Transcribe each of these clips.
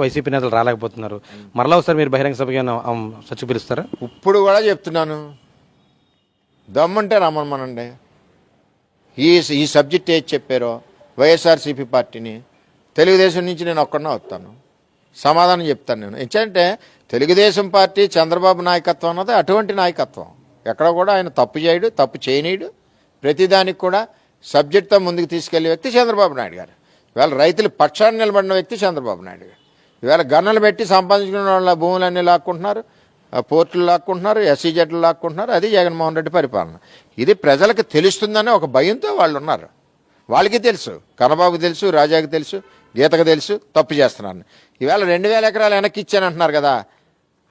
YCP నేతలు రాలేకపోతున్నారు. మరలా ఒకసారి మీరు బహిరంగ సభకి సచ్చి పిలుస్తారా? ఇప్పుడు కూడా చెప్తున్నాను. దమ్మంటే రమ్మనమనండి. ఈ ఈ సబ్జెక్ట్ ఏది చెప్పారో వైఎస్ఆర్సీపీ పార్టీని తెలుగుదేశం నుంచి నేను ఒక్కడనే వస్తాను. సమాధానం చెప్తాను నేను. ఎందుకంటే తెలుగుదేశం పార్టీ చంద్రబాబు నాయకత్వం అన్నది అటువంటి నాయకత్వం. ఎక్కడ కూడా ఆయన తప్పు చేయడు తప్పు చేయనీయుడు. ప్రతిదానికి కూడా సబ్జెక్ట్తో ముందుకు తీసుకెళ్ళే వ్యక్తి చంద్రబాబు నాయుడు గారు. ఇవాళ రైతులు పక్షాన్ని నిలబడిన వ్యక్తి చంద్రబాబు నాయుడు గారు. ఇవాళ గన్నలు పెట్టి సంపాదించుకున్న వాళ్ళ భూములన్నీ లాక్కుంటున్నారు పోర్టులు లాక్కుంటున్నారు ఎస్సీజెడ్లు లాక్కుంటున్నారు అది జగన్మోహన్ రెడ్డి పరిపాలన. ఇది ప్రజలకు తెలుస్తుందనే ఒక భయంతో వాళ్ళు ఉన్నారు. వాళ్ళకి తెలుసు కనబాబు తెలుసు రాజాకి తెలుసు గీతకు తెలుసు తప్పు చేస్తున్నాను ఇవాళ రెండు వేల ఎకరాలు వెనక్కి ఇచ్చానంటున్నారు కదా.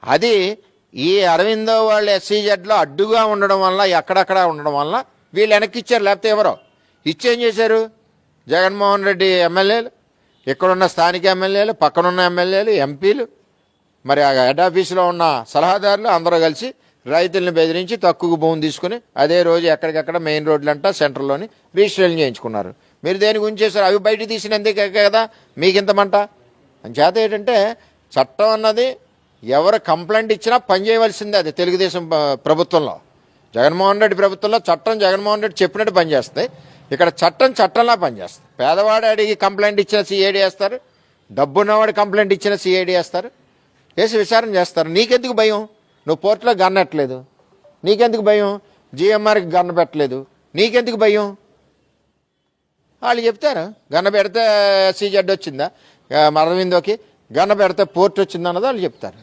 అది ఈ అరవిందో వాళ్ళు ఎస్సీజెడ్లో అడ్డుగా ఉండడం వల్ల ఎక్కడక్కడ ఉండడం వల్ల వీళ్ళు వెనక్కి ఇచ్చారు లేకపోతే ఎవరో. ఇచ్చేం చేశారు? జగన్మోహన్ రెడ్డి ఎమ్మెల్యేలు. ఇక్కడున్న స్థానిక ఎమ్మెల్యేలు పక్కనున్న ఎమ్మెల్యేలు ఎంపీలు మరి ఆ హెడ్ ఆఫీసులో ఉన్న సలహాదారులు అందరూ కలిసి రైతుల్ని బెదిరించి తక్కువ భూమి తీసుకుని అదే రోజు ఎక్కడికక్కడ మెయిన్ రోడ్లంట సెంటర్లోని రిజిస్ట్రేషన్ చేయించుకున్నారు. మీరు దేని గురించి చేశారు? అవి బయట తీసినందుకే కదా? మీకు ఇంతమంట చేత ఏంటంటే చట్టం అన్నది ఎవరు కంప్లైంట్ ఇచ్చినా పనిచేయవలసిందే అది తెలుగుదేశం ప్రభుత్వంలో. జగన్మోహన్ రెడ్డి ప్రభుత్వంలో చట్టం జగన్మోహన్ రెడ్డి చెప్పినట్టు పనిచేస్తాయి ఇక్కడ చట్టం చట్టంలా పనిచేస్తుంది. పేదవాడు అడిగి కంప్లైంట్ ఇచ్చిన సిఐడి వేస్తారు. డబ్బున్నవాడు కంప్లైంట్ ఇచ్చిన సిఐడి వేస్తారు. వేసి విచారణ చేస్తారు. నీకెందుకు భయం? నువ్వు పోర్టులో గన్నట్లేదు నీకెందుకు భయం? జిఎంఆర్కి గన్న పెట్టలేదు. నీకెందుకు భయం? వాళ్ళు చెప్తారు? గన్న పెడితే సీజెడ్ వచ్చిందా? మరవిందోకి గన్న పెడితే పోర్ట్ వచ్చిందన్నది వాళ్ళు చెప్తారు.